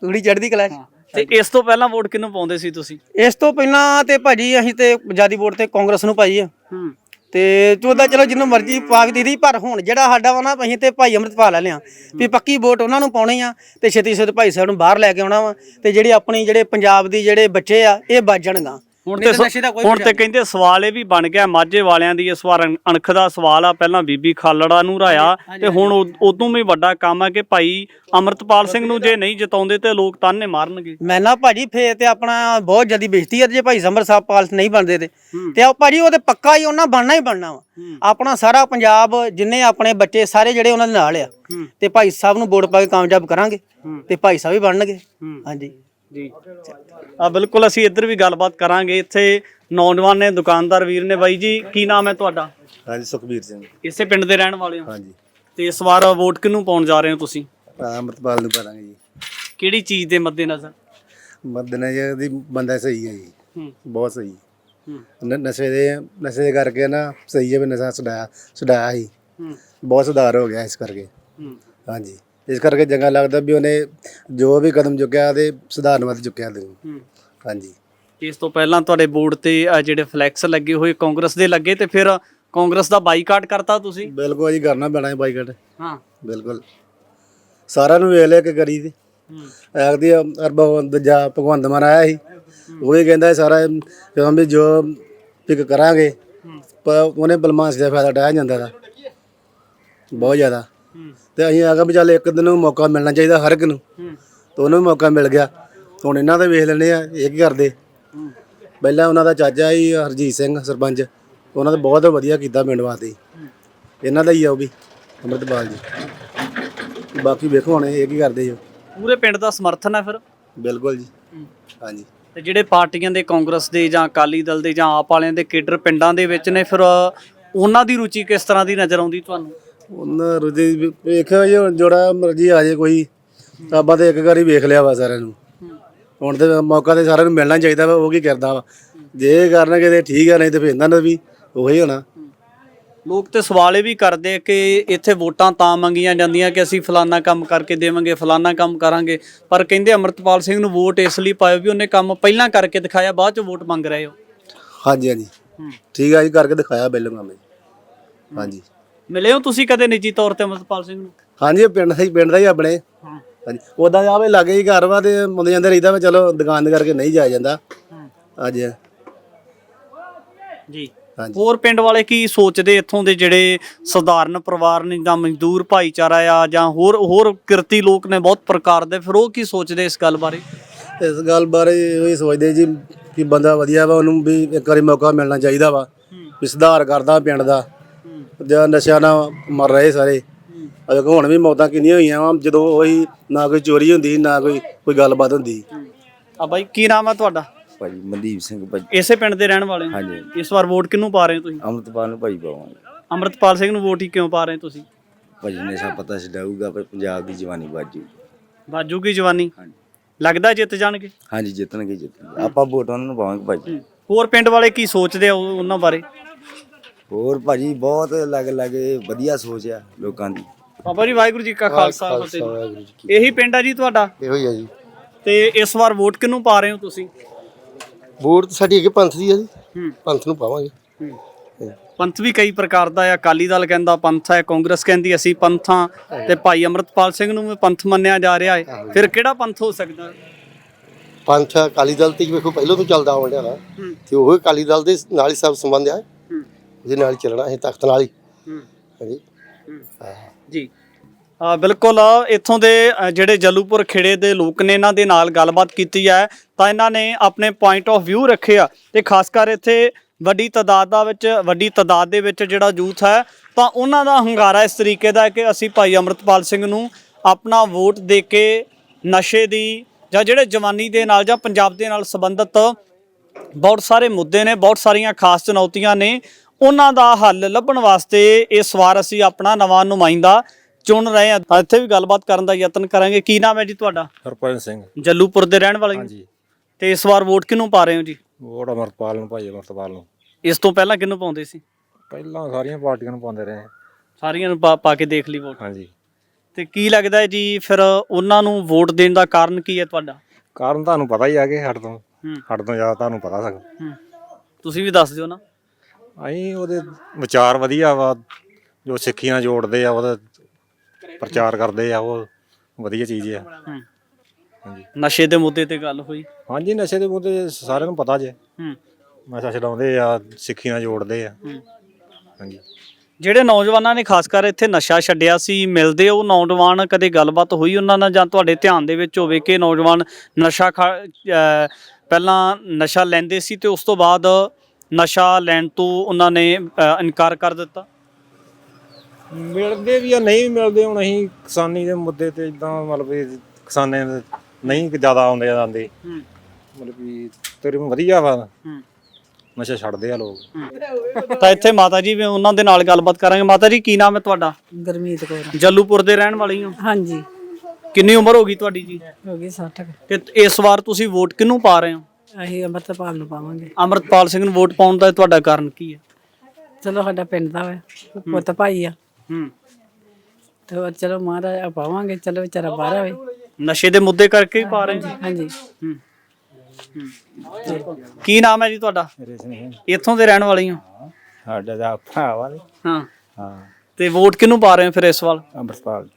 ਪੂਰੀ ਚੜ੍ਹਦੀ ਕਲਾ 'ਚ। ਤੇ ਇਸ ਤੋਂ ਪਹਿਲਾਂ ਵੋਟ ਕਿਹਨੂੰ ਪਾਉਂਦੇ ਸੀ ਤੁਸੀਂ? ਇਸ ਤੋਂ ਪਹਿਲਾਂ ਤੇ ਭਾਜੀ ਅਸੀਂ ਤੇ ਆਜ਼ਾਦੀ ਵੋਟ ਤੇ ਕਾਂਗਰਸ ਨੂੰ ਪਾਈ ਆ। ਹੂੰ। ਤੇ ਚੋਦਾ ਚਲੋ ਜਿਹਨੂੰ ਮਰਜ਼ੀ ਪਾਕ ਦੀ ਪਰ ਹੁਣ ਜਿਹੜਾ ਸਾਡਾ ਵਾ ਨਾ, ਅਸੀਂ ਤੇ ਭਾਈ ਅੰਮ੍ਰਿਤਪਾਲ ਵਾਲੇ ਆ ਵੀ ਪੱਕੀ ਵੋਟ ਉਹਨਾਂ ਨੂੰ ਪਾਉਣੀ ਆ ਤੇ ਛੇਤੀ ਛੇਤੀ ਭਾਈ ਸਾਹਿਬ ਨੂੰ ਬਾਹਰ ਲੈ ਕੇ ਆਉਣਾ ਵਾ ਤੇ ਜਿਹੜੀ ਆਪਣੀ, ਜਿਹੜੇ ਪੰਜਾਬ ਦੀ ਜਿਹੜੇ ਬੱਚੇ ਆ, ਇਹ ਬਚ ਜਾਣਗਾ ਹੁਣ ਤੇ ਨਸ਼ੇ ਦਾ ਕੋਈ ਹੁਣ ਤੇ ਕਹਿੰਦੇ ਸਵਾਲ ਇਹ ਵੀ ਬਣ ਗਿਆ ਮਾਝੇ ਵਾਲਿਆਂ ਦੀ ਇਸ ਵਾਰ ਅਣ- ਅਣਖ ਦਾ ਸਵਾਲ ਆ ਪਹਿਲਾਂ ਬੀਬੀ ਖਾਲੜਾ ਨੂੰ ਰਾਇਆ ਤੇ ਹੁਣ ਉਦੋਂ ਵੀ ਵੱਡਾ ਕੰਮ ਹੈ ਕਿ ਭਾਈ ਅਮਰਤਪਾਲ ਸਿੰਘ ਨੂੰ ਜੇ ਨਹੀਂ ਜਿਤਾਉਂਦੇ ਤੇ ਲੋਕ ਤਾਨੇ ਮਾਰਨਗੇ। ਮੈਂ ਨਾ ਭਾਜੀ ਫੇਰ ਤੇ ਆਪਣਾ ਬਹੁਤ ਜਲਦੀ ਬੇਇੱਜ਼ਤੀ ਆ ਜੇ ਭਾਈ ਸਮਰ ਸਾਹਿਬ ਪਾਲਸ ਨਹੀਂ ਬਣਦੇ ਤੇ। ਤੇ ਆ ਭਾਜੀ ਉਹ ਤੇ ਪੱਕਾ ਹੀ ਉਹਨਾਂ ਬਣਨਾ ਹੀ ਬਣਨਾ ਵਾ। ਆਪਣਾ ਸਾਰਾ ਪੰਜਾਬ ਜਿੰਨੇ ਆਪਣੇ ਬੱਚੇ ਸਾਰੇ ਜਿਹੜੇ ਉਹਨਾਂ ਦੇ ਨਾਲ ਆ। ਤੇ ਭਾਈ ਸਾਹਿਬ ਨੂੰ ਵੋਟ ਪਾ ਕੇ ਕਾਮਯਾਬ ਕਰਾਂਗੇ। ਤੇ ਭਾਈ ਸਾਹਿਬ ਹੀ ਬਣਨਗੇ। ਹਾਂਜੀ। ਜੀ। ਆ ਬਿਲਕੁਲ ਅਸੀਂ ਇੱਧਰ ਵੀ ਗੱਲਬਾਤ ਕਰਾਂਗੇ। ਇੱਥੇ ਨੌਜਵਾਨ ਨੇ ਦੁਕਾਨਦਾਰ ਵੀਰ ਨੇ। ਬਾਈ ਜੀ ਕੀ ਨਾਮ ਹੈ ਤੁਹਾਡਾ? ਹਾਂਜੀ ਸੁਖਬੀਰ ਸਿੰਘ। ਇਸੇ ਪਿੰਡ ਦੇ ਰਹਿਣ ਵਾਲੇ ਹੋ? ਹਾਂਜੀ। ਤੇ ਇਸ ਵਾਰ ਵੋਟ ਕਿਹਨੂੰ ਪਾਉਣ ਜਾ ਰਹੇ ਹੋ ਤੁਸੀਂ? ਅਮਰਤਪਾਲ ਨੂੰ ਕਰਾਂਗੇ ਜੀ। ਕਿਹੜੀ ਚੀਜ਼ ਦੇ ਮੱਦੇਨਜ਼ਰ? ਮਦਨਜਰ ਦੀ ਬੰਦਾ ਸਹੀ ਹੈ ਜੀ। ਹੂੰ। ਬਹੁਤ ਸਹੀ। ਹੂੰ। ਨ- ਨਸ਼ੇ ਦੇ ਨਸ਼ੇ ਦੇ ਕਰਕੇ ਨਾ ਸਹੀ ਹੈ ਵੀ ਨਸ਼ਾ ਛਡਾਇਆ ਛਡਾਇਆ ਸੀ। ਹੂੰ। ਬਹੁਤ ਸੁਧਾਰ ਹੋ ਗਿਆ ਇਸ ਕਰਕੇ। ਹੂੰ। ਹਾਂਜੀ। ਇਸ ਕਰਕੇ ਚੰਗਾ ਲੱਗਦਾ ਵੀ ਉਹਨੇ ਜੋ ਵੀ ਕਦਮ ਚੁੱਕਿਆ ਤੇ ਸੁਧਾਰਨ ਵੱਲ ਚੁੱਕਿਆ ਤੇ ਹੂੰ। ਹਾਂਜੀ। ਇਸ ਤੋਂ ਪਹਿਲਾਂ ਤੁਹਾਡੇ ਬੋਰਡ ਤੇ ਆਹ ਜਿਹੜੇ ਫਲੈਕਸ ਲੱਗੇ ਹੋਏ ਕਾਂਗਰਸ ਦੇ ਲੱਗੇ ਤੇ ਫਿਰ ਕਾਂਗਰਸ ਦਾ ਬਾਈਕਾਟ ਕਰਤਾ ਤੁਸੀਂ? ਬਿਲਕੁਲ ਜੀ ਕਰਨਾ ਪੈਣਾ ਹੈ ਬਾਈਕਾਟ। ਹਾਂ। ਬਿਲਕੁਲ। ਸਾਰਿਆਂ ਨੂੰ ਵੇਖ ਲਿਆ ਕਿ ਕਰੀ ਤੇ ਹੂੰ। ਆਖਦੀ ਅਰਬਾ ਦੂਜਾ ਭਗਵੰਤ ਮਾਨ ਆਇਆ ਸੀ। ਉਹ ਵੀ ਕਹਿੰਦਾ ਸੀ ਸਾਰਾ ਜਦੋਂ ਵੀ ਜੋ ਪਿਕ ਕਰਾਂਗੇ ਪਰ ਉਹਨੇ ਬਲਮਾਸ ਦਾ ਫਾਇਦਾ ਉਠਾਇਆ ਜਾਂਦਾ ਦਾ ਬਹੁਤ ਜ਼ਿਆਦਾ। ਹੂੰ। ਤੇ ਅਸੀਂ ਆਗਾ ਵੀ ਚੱਲ ਇੱਕ ਦਿਨ ਨੂੰ ਮੌਕਾ ਮਿਲਣਾ ਚਾਹੀਦਾ ਹਰ ਇੱਕ ਨੂੰ। ਹੂੰ। ਤੇ ਉਹਨੂੰ ਵੀ ਮੌਕਾ ਮਿਲ ਗਿਆ। ਹੁਣ ਇਹਨਾਂ ਦੇ ਵੇਖ ਲੈਣੇ ਆ ਇਹ ਕੀ ਕਰਦੇ। ਹੂੰ। ਪਹਿਲਾਂ ਉਹਨਾਂ ਦਾ ਚਾਚਾ ਸੀ ਹਰਜੀਤ ਸਿੰਘ ਸਰਪੰਚ। ਉਹਨਾਂ ਨੇ ਬਹੁਤ ਵਧੀਆ ਕੀਤਾ ਪਿੰਡ ਵਾਸਤੇ। ਇਹਨਾਂ ਦਾ ਹੀ ਆ ਉਹ ਵੀ ਅੰਮ੍ਰਿਤਪਾਲ ਜੀ। ਬਾਕੀ ਵੇਖੋ ਹੁਣ ਇਹ ਕੀ ਕਰਦੇ ਜੋ। ਪੂਰੇ ਪਿੰਡ ਦਾ ਸਮਰਥਨ ਹੈ ਫਿਰ? ਬਿਲਕੁਲ ਜੀ। ਹਾਂਜੀ। ਤੇ ਜਿਹੜੇ ਪਾਰਟੀਆਂ ਦੇ ਕਾਂਗਰਸ ਦੇ ਜਾਂ ਅਕਾਲੀ ਦਲ ਦੇ ਜਾਂ ਆਪ ਵਾਲਿਆਂ ਦੇ ਕੇਡਰ ਪਿੰਡਾਂ ਦੇ ਵਿੱਚ ਨੇ ਫਿਰ ਉਹਨਾਂ ਦੀ ਰੁਚੀ ਕਿਸ ਤਰ੍ਹਾਂ ਦੀ ਨਜ਼ਰ ਆਉਂਦੀ ਤੁਹਾਨੂੰ? ਉਹਨਾਂ ਰੁਜੀ ਵੇਖਿਓ ਜੀ ਹੁਣ ਜਿਹੜਾ ਮਰਜ਼ੀ ਆ ਜੇ ਕੋਈ ਆਪਾਂ ਤੇ ਇੱਕ ਵਾਰੀ ਵੇਖ ਲਿਆ ਵਾ ਸਾਰਿਆਂ ਨੂੰ। ਹੁਣ ਤੇ ਮੌਕਾ ਤੇ ਸਾਰਿਆਂ ਨੂੰ ਮਿਲਣਾ ਚਾਹੀਦਾ ਵਾ ਉਹ ਕੀ ਕਰਦਾ ਵਾ। ਜੇ ਕਰਨਗੇ ਤੇ ਠੀਕ ਆ ਨਹੀਂ ਤੇ ਫਿਰ ਇਹਨਾਂ ਦਾ ਵੀ ਉਹੀ ਹੋਣਾ। ਲੋਕ ਤੇ ਸਵਾਲ ਇਹ ਵੀ ਕਰਦੇ ਆ ਕਿ ਇੱਥੇ ਵੋਟਾਂ ਤਾਂ ਮੰਗੀਆਂ ਜਾਂਦੀਆਂ ਕਿ ਅਸੀਂ ਫਲਾਨਾ ਕੰਮ ਕਰਕੇ ਦੇਵਾਂਗੇ ਫਲਾਨਾ ਕੰਮ ਕਰਾਂਗੇ। ਪਰ ਕਹਿੰਦੇ ਅਮਰਤਪਾਲ ਸਿੰਘ ਨੂੰ ਵੋਟ ਇਸ ਲਈ ਪਾਇਓ ਵੀ ਉਹਨੇ ਕੰਮ ਪਹਿਲਾਂ ਕਰਕੇ ਦਿਖਾਇਆ ਬਾਅਦ ਚ ਵੋਟ ਮੰਗ ਰਹੇ ਹੋ। ਹਾਂਜੀ ਹਾਂਜੀ। ਠੀਕ ਆ ਜੀ ਕਰਕੇ ਦਿਖਾਇਆ ਬਿੱਲ ਜੀ। ਹਾਂਜੀ। ਮਿਲੇ ਹੋ ਤੁਸੀਂ ਕਦੇ ਨਿੱਜੀ ਤੌਰ ਤੇ ਅਮਰਤਪਾਲ ਸਿੰਘ ਨੂੰ? ਹਾਂਜੀ ਇਹ ਪਿੰਡ ਦਾ ਹੀ ਪਿੰਡ ਦਾ ਹੀ ਆਪਣੇ। ਹਾਂਜੀ। ਉਦਾਂ ਆਵੇ ਲਾਗੇ ਹੀ ਘਰ ਵਾ ਤੇ ਮੁੰਡੇ ਜਾਂਦੇ ਰਹੀਦਾ ਵਾ ਚਲੋ ਦੁਕਾਨ ਦੇ ਕਰਕੇ ਨਹੀਂ ਜਾਇਆ ਜਾਂਦਾ। ਅੱਜ ਜੀ। ਹੋਰ ਪਿੰਡ ਵਾਲੇ ਕੀ ਸੋਚਦੇ ਇੱਥੋਂ ਦੇ ਜਿਹੜੇ ਸਧਾਰਨ ਪਰਿਵਾਰ ਨੇ ਜਾਂ ਮਜ਼ਦੂਰ ਭਾਈਚਾਰਾ ਆ ਜਾਂ ਹੋਰ ਹੋਰ ਕਿਰਤੀ ਲੋਕ ਨੇ ਬਹੁਤ ਪ੍ਰਕਾਰ ਦੇ ਫਿਰ ਉਹ ਕੀ ਸੋਚਦੇ ਇਸ ਗੱਲ ਬਾਰੇ? ਇਸ ਗੱਲ ਬਾਰੇ ਇਹ ਹੀ ਸੋਚਦੇ ਜੀ ਕਿ ਬੰਦਾ ਵਧੀਆ ਵਾ ਉਹਨੂੰ ਵੀ ਇੱਕ ਵਾਰੀ ਮੌਕਾ ਮਿਲਣਾ ਚਾਹੀਦਾ ਵਾ। ਵੀ ਸੁਧਾਰ ਕਰਦਾ ਪਿੰਡ ਦਾ। ਜਾਂ ਨਸ਼ਾ ਨਾ ਮਰ ਰਹੇ ਸਾਰੇ। ਅਜੇ ਹੁਣ ਵੀ ਮੌਤਾਂ ਕਿੰਨੀਆਂ ਹੋਈਆਂ ਵਾ ਜਦੋਂ ਉਹੀ ਨਾ ਕੋਈ ਚੋਰੀ ਹੁੰਦੀ ਨਾ ਕੋਈ ਕੋਈ ਗੱਲਬਾਤ ਹੁੰਦੀ। ਆ ਬਾਈ ਕੀ ਨਾਮ ਹੈ ਤੁਹਾਡਾ? ਭਾਜੀ ਮਨਦੀਪ ਸਿੰਘ ਭਾਜੀ। ਇਸੇ ਪਿੰਡ ਦੇ ਰਹਿਣ ਵਾਲੇ ਹੋ? ਹਾਂਜੀ। ਇਸ ਵਾਰ ਵੋਟ ਕਿਹਨੂੰ ਪਾ ਰਹੇ ਹੋ ਤੁਸੀਂ? ਅੰਮ੍ਰਿਤਪਾਲ ਨੂੰ ਭਾਜੀ ਪਾਵਾਂਗੇ। ਅਮਰਤਪਾਲ ਸਿੰਘ ਨੂੰ ਵੋਟ ਹੀ ਕਿਉਂ ਪਾ ਰਹੇ ਹੋ ਤੁਸੀਂ? ਭਾਜੀ ਨਸ਼ਾ ਪਤਾ ਛਡਾਊਗਾ ਪਰ ਪੰਜਾਬ ਦੀ ਜਵਾਨੀ ਬਾਜੂ। ਬਾਜੂ ਕੀ ਜਵਾਨੀ? ਹਾਂਜੀ। ਲੱਗਦਾ ਜਿੱਤ ਜਾਣਗੇ? ਹਾਂਜੀ ਜਿੱਤਣਗੇ ਜਿੱਤਣਗੇ। ਆਪਾਂ ਵੋਟ ਉਹਨਾਂ ਨੂੰ ਪਾਵਾਂਗੇ ਭਾਜੀ। ਹੋਰ ਪਿੰਡ ਵਾਲੇ ਕੀ ਸੋਚਦੇ ਆ ਉਹ- ਉਹਨਾਂ ਬਾਰੇ? ਹੋਰ ਭਾਜੀ ਬਹੁਤ ਲੱਗ ਲੱਗੇ ਵਧੀਆ ਸੋਚ ਆ ਲੋਕਾਂ ਦੀ। ਬਾਬਾ ਜੀ ਵਾਹਿਗੁਰੂ ਜੀ ਕਾ ਖਾਲਸਾ ਫਤਿਹ। ਜੀ। ਇਹੀ ਪਿੰਡ ਆ ਜੀ ਤੁਹਾਡਾ? ਇਹੋ ਹੀ ਆ ਜੀ। ਤੇ ਇਸ ਵਾਰ ਵੋਟ ਕਿਹਨੂੰ ਪਾ ਰਹੇ ਹੋ ਤੁਸੀਂ? ਵੋਟ ਤਾਂ ਸਾਡੀ ਅੱਗੇ ਪੰਥ ਦੀ ਆ ਜੀ। ਹੂੰ। ਪੰਥ ਨੂੰ ਪਾਵਾਂਗੇ। ਪੰਥ ਵੀ ਕਈ ਪ੍ਰਕਾਰ ਦਾ ਹੈ ਅਕਾਲੀ ਦਲ ਕਹਿੰਦਾ ਪੰਥ ਹੈ ਕਾਂਗਰਸ ਕਹਿੰਦੀ ਅਸੀਂ ਪੰਥਾਂ ਤੇ ਭਾਈ ਅਮਰਤਪਾਲ ਸਿੰਘ ਨੂੰ ਵੀ ਪੰਥ ਮੰਨਿਆ ਜਾ ਰਿਹਾ ਹੈ ਫਿਰ ਕਿਹੜਾ ਪੰਥ ਹੋ ਸਕਦਾ? ਪੰਥ ਅਕਾਲੀ ਦਲ ਤੇ ਵੇਖੋ ਪਹਿਲਾਂ ਤੋਂ ਚੱਲਦਾ ਆਉਣ ਡਿਆ ਨਾ ਤੇ ਉਹ ਅਕਾਲੀ ਦਲ ਦੇ ਨਾਲ ਹੀ ਸਭ ਸੰਬੰਧ ਆ। ਉਹਦੇ ਨਾਲ ਹੀ ਚੱਲਣਾ ਹੈ ਤਖਤ ਨਾਲ ਹੀ। ਹਾਂਜੀ। ਜੀ। ਆ ਬਿਲਕੁਲ ਇੱਥੋਂ ਦੇ ਅ, ਜਿਹੜੇ ਜਲੂਪੁਰ ਖੇੜੇ ਦੇ ਲੋਕ ਨੇ ਇਹਨਾਂ ਦੇ ਨਾਲ ਗੱਲਬਾਤ ਕੀਤੀ ਹੈ। ਤਾਂ ਇਹਨਾਂ ਨੇ ਆਪਣੇ ਪੁਆਇੰਟ ਆਫ View ਰੱਖਿਆ ਤੇ ਖਾਸ ਕਰ ਇੱਥੇ ਵੱਡੀ ਤਾਦਾਦ ਦਾ ਵਿੱਚ ਵੱਡੀ ਤਾਦਾਦ ਦੇ ਵਿੱਚ ਜਿਹੜਾ ਯੂਥ ਹੈ ਤਾਂ ਉਹਨਾਂ ਦਾ ਹੰਗਾਰਾ ਇਸ ਤਰੀਕੇ ਦਾ ਹੈ ਕਿ ਅਸੀਂ ਭਾਈ ਅਮਰਤਪਾਲ ਸਿੰਘ ਨੂੰ ਆਪਣਾ ਵੋਟ ਦੇ ਕੇ ਨਸ਼ੇ ਦੀ ਜਾਂ ਜਿਹੜੇ ਜਵਾਨੀ ਦੇ ਨਾਲ ਜਾਂ ਪੰਜਾਬ ਦੇ ਨਾਲ ਸੰਬੰਧਿਤ ਬਹੁਤ ਸਾਰੇ ਮੁੱਦੇ ਨੇ ਬਹੁਤ ਸਾਰੀਆਂ ਖਾਸ ਚੁਣੌਤੀਆਂ ਨੇ। ਉਹਨਾਂ ਦਾ ਹੱਲ ਲੱਭਣ ਵਾਸਤੇ ਇਸ ਵਾਰ ਅਸੀਂ ਆਪਣਾ ਨਵਾਂ ਨੁਮਾਇੰਦਾ ਚੁਣ ਰਹੇ ਹਾਂ। ਇੱਥੇ ਵੀ ਗੱਲਬਾਤ ਕਰਨ ਦਾ ਯਤਨ ਕਰਾਂਗੇ। ਕੀ ਨਾਮ ਹੈ ਜੀ ਤੁਹਾਡਾ? ਹਰਪਾਲ ਸਿੰਘ। ਜੱਲੂਪੁਰ ਦੇ ਰਹਿਣ ਵਾਲੇ ਹੋ? ਹਾਂਜੀ। ਤੇ ਇਸ ਵਾਰ ਵੋਟ ਕਿਹਨੂੰ ਪਾ ਰਹੇ ਹੋ ਜੀ? ਵੋਟ ਅਮਰਪਾਲ ਨੂੰ ਭਾਈ ਅਮਰਪਾਲ ਨੂੰ। ਇਸ ਤੋਂ ਪਹਿਲਾਂ ਕਿਹਨੂੰ ਪਾਉਂਦੇ ਸੀ? ਪਹਿਲਾਂ ਸਾਰੀਆਂ ਪਾਰਟੀਆਂ ਨੂੰ ਪਾਉਂਦੇ ਰਹੇ। ਸਾਰੀਆਂ ਨੂੰ ਪਾ ਕੇ ਦੇਖ ਲਈ ਵੋਟ। ਹਾਂਜੀ। ਤੇ ਕੀ ਲੱਗਦਾ ਹੈ ਜੀ ਫਿਰ ਉਹਨਾਂ ਨੂੰ ਵੋਟ ਦੇਣ ਦਾ ਕਾਰਨ ਕੀ ਹੈ ਤੁਹਾਡਾ? ਕਾਰਨ ਤੁਹਾਨੂੰ ਪਤਾ ਹੀ ਆ ਕਿ ਹੱਡ ਤੋਂ ਹੂੰ। ਹੱਡ ਤੋਂ ਜ਼ਿਆਦਾ ਤੁਹਾਨੂੰ ਪਤਾ ਸਕ ਹੂੰ। ਤੁਸੀਂ ਵੀ ਦੱਸ ਦਿਓ ਨਾ। ਅਸੀਂ ਉਹਦੇ ਵਿਚਾਰ ਵਧੀਆ ਵਾ ਜੋ ਸਿੱਖੀ ਨਾਲ ਜੋੜਦੇ ਆ ਉਹਦਾ ਪ੍ਰਚਾਰ ਕਰਦੇ ਆ ਉਹ ਵਧੀਆ ਚੀਜ਼ ਆ। ਹੂੰ। ਹਾਂਜੀ। ਨਸ਼ੇ ਦੇ ਮੁੱਦੇ ਤੇ ਗੱਲ ਹੋਈ? ਹਾਂਜੀ ਨਸ਼ੇ ਦੇ ਮੁੱਦੇ ਸਾਰਿਆਂ ਨੂੰ ਪਤਾ ਜੇ। ਹੂੰ। ਨਸ਼ਾ ਛਡਾਉਂਦੇ ਆ ਸਿੱਖੀ ਨਾਲ ਜੋੜਦੇ ਆ। ਹੂੰ। ਹਾਂਜੀ। ਜਿਹੜੇ ਨੌਜਵਾਨਾਂ ਨੇ ਖਾਸ ਕਰ ਇੱਥੇ ਨਸ਼ਾ ਛੱਡਿਆ ਸੀ ਮਿਲਦੇ ਉਹ ਨੌਜਵਾਨ ਕਦੇ ਗੱਲਬਾਤ ਹੋਈ ਉਹਨਾਂ ਨਾਲ ਜਾਂ ਤੁਹਾਡੇ ਧਿਆਨ ਦੇ ਵਿੱਚ ਹੋਵੇ ਕਿ ਨੌਜਵਾਨ ਨਸ਼ਾ ਖਾ- ਅਹ ਪਹਿਲਾਂ ਨਸ਼ਾ ਲੈਂਦੇ ਸੀ ਤੇ ਉਸ ਤੋਂ ਬਾਅਦ ਨਸ਼ਾ ਲੈਣ ਤੋਂ ਉਹਨਾਂ ਨੇ ਇਨਕਾਰ ਕਰ ਦਿੱਤਾ? ਮਿਲਦੇ ਵੀ ਆ ਨਹੀਂ ਵੀ ਮਿਲਦੇ ਹੁਣ ਅਸੀਂ ਕਿਸਾਨੀ ਦੇ ਮੁੱਦੇ ਤੇ ਇਦਾਂ ਮਤਲਬ ਵੀ ਕਿਸਾਨੇ ਦੇ ਨਹੀਂ ਜ਼ਿਆਦਾ ਆਉਂਦੇ ਜਾਂਦੇ ਹੂੰ। ਮਤਲਬ ਵੀ ਤੇਰੇ ਵਧੀਆ ਵਾ। ਹੂੰ। ਨਸ਼ਾ ਛੱਡਦੇ ਆ ਲੋਕ। ਤਾਂ ਇੱਥੇ ਮਾਤਾ ਜੀ ਵੀ ਉਹਨਾਂ ਦੇ ਨਾਲ ਗੱਲਬਾਤ ਕਰਾਂਗੇ। ਮਾਤਾ ਜੀ ਕੀ ਨਾਮ ਹੈ ਤੁਹਾਡਾ? ਗਰਮੀਤ ਕੌਰ। ਜੱਲੂਪੁਰ ਦੇ ਰਹਿਣ ਵਾਲੀ ਹੋ? ਹਾਂਜੀ। ਕਿੰਨੀ ਉਮਰ ਹੋ ਗਈ ਤੁਹਾਡੀ ਜੀ? ਹੋ ਗਈ 60 ਤੇ ਇਸ ਵਾਰ ਤੁਸੀਂ ਵੋਟ ਕਿਹਨੂੰ ਪਾ ਰਹੇ ਹੋ? ਅਸੀਂ ਅੰਮ੍ਰਿਤਪਾਲ ਨੂੰ ਪਾਵਾਂਗੇ। ਅਮਰਤਪਾਲ ਸਿੰਘ ਨੂੰ ਵੋਟ ਪਾਉਣ ਦਾ ਤੁਹਾਡਾ ਕਾਰਨ ਕੀ ਹੈ? ਚਲੋ ਸਾਡਾ ਪਿੰਡ ਦਾ ਵਾ ਪੁੱਤ ਭਾਈ ਆ। ਹੂੰ। ਤੇ ਉਹ ਚਲੋ ਮਹਾਰਾਜ ਪਾਵਾਂਗੇ ਚਲੋ ਵਿਚਾਰਾ ਬਾਹਰ ਆਵੇ ਨਸ਼ੇ ਦੇ ਮੁੱਦੇ ਕਰਕੇ ਹੀ ਪਾ ਰਹੇ ਜੀ ਹਾਂਜੀ। ਹੂੰ। ਹੂੰ। ਕੀ ਨਾਮ ਹੈ ਜੀ ਤੁਹਾਡਾ? ਇੱਥੋਂ ਦੇ ਰਹਿਣ ਵਾਲੇ ਹੋ? ਸਾਡਾ ਦਾ ਭਰਾਵਾ ਹਾਂ। ਹਾਂ। ਤੇ ਵੋਟ ਕਿਹਨੂੰ ਪਾ ਰਹੇ ਹੋ ਫਿਰ ਇਸ ਵਾਰ? ਅੰਮ੍ਰਿਤਪਾਲ।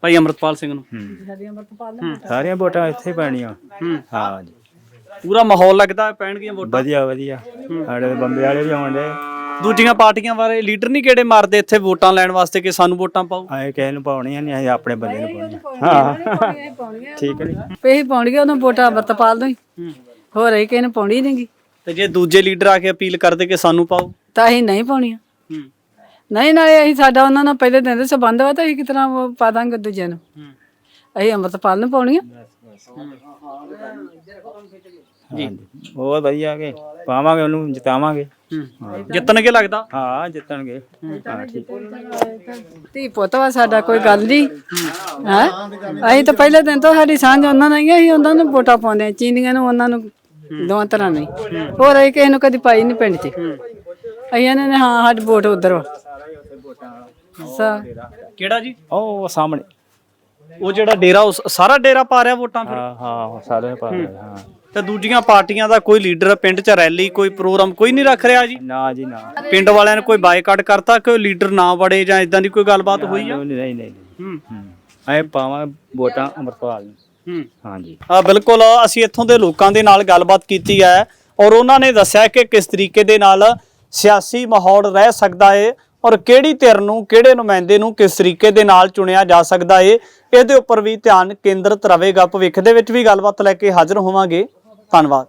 ਭਾਈ ਅਮਰਤਪਾਲ ਸਿੰਘ ਨੂੰ। ਸਾਰੀਆਂ ਵੋਟਾਂ ਇੱਥੇ ਪੈਣੀਆਂ। ਹੂੰ। ਹਾਂ ਜੀ। ਪੂਰਾ ਮਾਹੌਲ ਲੱਗਦਾ ਹੈ ਪੈਣਗੀਆਂ ਵੋਟਾਂ? ਵਧੀਆ ਵਧੀਆ। ਸਾਡੇ ਬੰਬੇ ਵਾਲੇ ਵੀ ਆਉਂਦੇ ਦੂਜੀਆਂ ਪਾਰਟੀਆਂ ਬਾਰੇ ਲੀਡਰ ਨਹੀਂ ਕਿਹੜੇ ਮਾਰਦੇ ਇੱਥੇ ਵੋਟਾਂ ਲੈਣ ਵਾਸਤੇ ਕਿ ਸਾਨੂੰ ਵੋਟਾਂ ਪਾਓ? ਆਏ ਕਿਸੇ ਨੂੰ ਪਾਉਣੀਆਂ ਨਹੀਂ ਅਸੀਂ ਆਪਣੇ ਬੰਦੇ ਨੂੰ ਪਾਉਣੀਆਂ। ਹਾਂ। ਠੀਕ ਹੈ ਨਹੀਂ ਪੇ ਹੀ ਪਾਉਣਗੇ ਉਹਨੂੰ ਵੋਟਾਂ ਅੰਮ੍ਰਿਤਪਾਲ ਨੂੰ ਹੀ। ਹੋਰ ਅਸੀਂ ਕਿਸੇ ਨੂੰ ਪਾਉਣੀ ਨਹੀਂਗੀ ਤੇ ਜੇ ਦੂਜੇ ਲੀਡਰ ਆ ਕੇ ਅਪੀਲ ਕਰਦੇ ਕਿ ਸਾਨੂੰ ਪਾਓ? ਤਾਂ ਅਸੀਂ ਨਹੀਂ ਪਾਉਣੀਆਂ। ਨਹੀਂ ਨਾਲੇ ਅਸੀਂ ਸਾਡਾ ਉਹਨਾਂ ਨਾਲ ਪਹਿਲੇ ਦਿਨ ਦੇ ਸੰਬੰਧ ਵਾ ਤਾਂ ਅਸੀਂ ਕਿਸ ਤਰ੍ਹਾਂ ਉਹ ਪਾ ਦਾਂਗੇ ਦੂਜੇ ਨੂੰ। ਅਸੀਂ ਅੰਮ੍ਰਿਤਪਾਲ ਨੂੰ ਪਾਉਣੀਆਂ। ਜੀ। ਬਹੁਤ ਵਧੀਆ ਕੇ ਪਾਵਾਂਗੇ ਉਹਨੂੰ ਜਿਤਾਵਾਂਗੇ। ਹੂੰ। ਜਿੱਤਣਗੇ ਲੱਗਦਾ? ਹਾਂ ਜਿੱਤਣਗੇ। ਹਾਂ। ਠੀਕ। ਧੀ ਪੁੱਤ ਵਾ ਸਾਡਾ ਕੋਈ ਗੱਲ ਨਹੀਂ ਹੈ? ਅਸੀਂ ਤਾਂ ਪਹਿਲੇ ਦਿਨ ਤੋਂ ਸਾਡੀ ਸਾਂਝ ਉਹਨਾਂ ਨਾਲ ਹੀ ਆ, ਅਸੀਂ ਉਹਨਾਂ ਨੂੰ ਵੋਟਾਂ ਪਾਉਂਦੇ ਆ ਚੀਨੀਆਂ ਨੂੰ ਉਹਨਾਂ ਨੂੰ ਦੋਵਾਂ ਤਰ੍ਹਾਂ ਨਹੀਂ ਹੋਰ ਅਸੀਂ ਕਿਸੇ ਨੂੰ ਕਦੀ ਪਾਈ ਨਹੀਂ ਪਿੰਡ 'ਚ। ਅਸੀਂ ਇਹਨਾਂ ਨੇ ਹਾਂ ਸਾਡੀ ਵੋਟ ਉਧਰ ਵਾ। ਸਾ ਕਿਹੜਾ ਜੀ? ਉਹ ਸਾਹਮਣੇ। ਉਹ ਜਿਹੜਾ ਡੇਰਾ ਉਸ ਸਾਰਾ ਡੇਰਾ ਪਾ ਰਿਹਾ ਵੋਟਾਂ ਫਿਰ? ਹਾਂ ਹਾਂ ਸਾਰੇ ਪਾ ਰਹੇ ਹਾਂ। ਤੇ ਦੂਜੀਆਂ ਪਾਰਟੀਆਂ ਦਾ ਕੋਈ ਲੀਡਰ ਪਿੰਡ 'ਚ ਰੈਲੀ ਕੋਈ ਪ੍ਰੋਗਰਾਮ ਕੋਈ ਨਹੀਂ ਰੱਖ ਰਿਹਾ ਜੀ? ਨਾ ਜੀ ਨਾ। ਪਿੰਡ ਵਾਲਿਆਂ ਨੇ ਕੋਈ ਬਾਈਕਾਟ ਕਰਤਾ ਕਿ ਲੀਡਰ ਨਾ ਵੜੇ ਜਾਂ ਇਦਾਂ ਦੀ ਕੋਈ ਗੱਲਬਾਤ ਹੋਈ ਆ? ਨਹੀਂ ਨਹੀਂ ਨਹੀਂ। ਹੂੰ। ਐ ਪਾਵਾਂ ਵੋਟਾਂ ਅੰਮ੍ਰਿਤਪਾਲ ਨੂੰ। ਹੂੰ। ਹਾਂਜੀ। ਆ ਬਿਲਕੁਲ ਅਸੀਂ ਇੱਥੋਂ ਦੇ ਲੋਕਾਂ ਦੇ ਨਾਲ ਗੱਲਬਾਤ ਕੀਤੀ ਹੈ ਔਰ ਉਹਨਾਂ ਨੇ ਦੱਸਿਆ ਕਿ ਕਿਸ ਤਰੀਕੇ ਦੇ ਨਾਲ ਸਿਆਸੀ ਮਾਹੌਲ ਰਹਿ ਸਕਦਾ ਹੈ ਔਰ ਕਿਹੜੀ ਧਿਰ ਨੂੰ ਕਿਹੜੇ ਨੁਮਾਇੰਦੇ ਨੂੰ ਕਿਸ ਤਰੀਕੇ ਦੇ ਨਾਲ ਚੁਣਿਆ ਜਾ ਸਕਦਾ ਹੈ ਇਹਦੇ ਉੱਪਰ ਵੀ ਧਿਆਨ ਕੇਂਦਰਿਤ ਰਹੇਗਾ ਭਵਿੱਖ ਦੇ ਵਿੱਚ ਵੀ ਗੱਲਬਾਤ ਲੈ ਕੇ ਹਾਜ਼ਰ ਹੋਵਾਂਗੇ। ਧੰਨਵਾਦ